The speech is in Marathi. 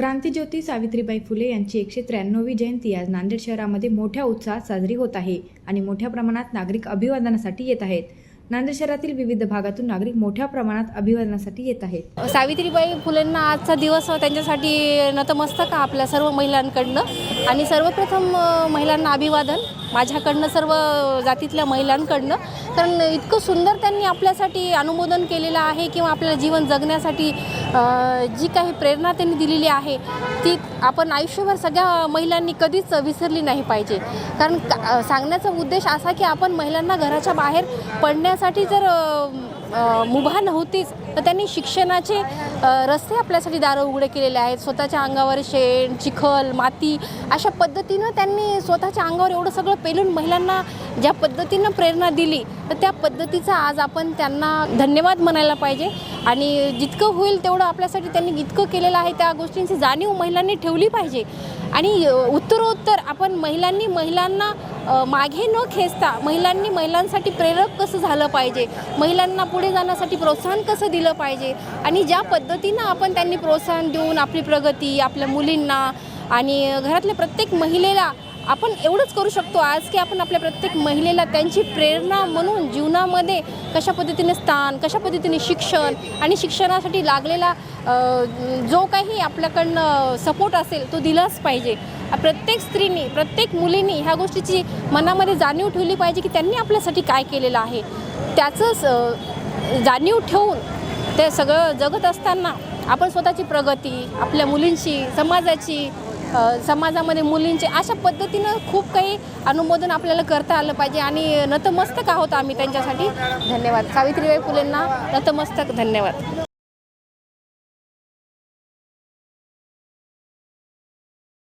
क्रांतीज्योती सावित्रीबाई फुले यांची एकशे त्र्याण्णवी जयंती आज नांदेड शहरामध्ये मोठ्या उत्साहात साजरी होत आहे आणि मोठ्या प्रमाणात नागरिक अभिवादनासाठी येत आहेत. नांदेड शहरातील विविध भागातून नागरिक मोठ्या प्रमाणात अभिवादनासाठी येत आहेत. सावित्रीबाई फुलेंना आजचा दिवस त्यांच्यासाठी नतमस्तक आपल्या सर्व महिलांकडनं. आणि सर्वप्रथम महिलांना अभिवादन माझ्याकडनं सर्व जातीतल्या महिलांकडनं. कारण इतकं सुंदर त्यांनी आपल्यासाठी अनुमोदन केलेलं आहे किंवा आपल्याला जीवन जगण्यासाठी जी काही प्रेरणा त्यांनी दिलेली आहे ती आपण आयुष्यभर सगळ्या महिलांनी कधीच विसरली नाही पाहिजे. कारण का- सांगण्याचा उद्देश असा की आपण महिलांना घराच्या बाहेर पडण्यास पडण्यासाठी जर मुभा नव्हतीच तर त्यांनी शिक्षणाचे रस्ते आपल्यासाठी दारं उघडे केलेले आहेत. स्वतःच्या अंगावर शेण चिखल माती अशा पद्धतीनं त्यांनी स्वतःच्या अंगावर एवढं सगळं पेलून महिलांना ज्या पद्धतीनं प्रेरणा दिली तर त्या पद्धतीचा आज आपण त्यांना धन्यवाद म्हणायला पाहिजे. आणि जितकं होईल तेवढं आपल्यासाठी त्यांनी इतकं केलेलं आहे त्या गोष्टींची जाणीव महिलांनी ठेवली पाहिजे. आणि उत्तरोत्तर आपण महिलांनी महिलांना मागे न खेचता महिलांनी महिलांसाठी प्रेरक कसं झालं पाहिजे? महिलांना पुढे जाण्यासाठी प्रोत्साहन कसं दिलं पाहिजे? आणि ज्या पद्धतीनं आपण त्यांनी प्रोत्साहन देऊन आपली प्रगती आपल्या मुलींना आणि घरातल्या प्रत्येक महिलेला आपण एवढंच करू शकतो आज की आपण आपल्या प्रत्येक महिलेला त्यांची प्रेरणा म्हणून जीवनामध्ये कशा पद्धतीने स्थान कशा पद्धतीने शिक्षण आणि शिक्षणासाठी लागलेला जो काही आपल्याकडनं सपोर्ट असेल तो दिलाच पाहिजे. प्रत्येक स्त्रीनी प्रत्येक मुलीनी ह्या गोष्टीची मनामध्ये जाणीव ठेवली पाहिजे की त्यांनी आपल्यासाठी काय केलेलं आहे. त्याचंच जाणीव ठेवून ते सगळं जगत असताना आपण स्वतःची प्रगती आपल्या मुलींची समाजाची समाजामध्ये मुलींचे अशा पद्धतीनं खूप काही अनुमोदन आपल्याला करता आलं पाहिजे आणि नतमस्तक आहोत आम्ही त्यांच्यासाठी. धन्यवाद. सावित्रीबाई फुलेंना नतमस्तक. धन्यवाद.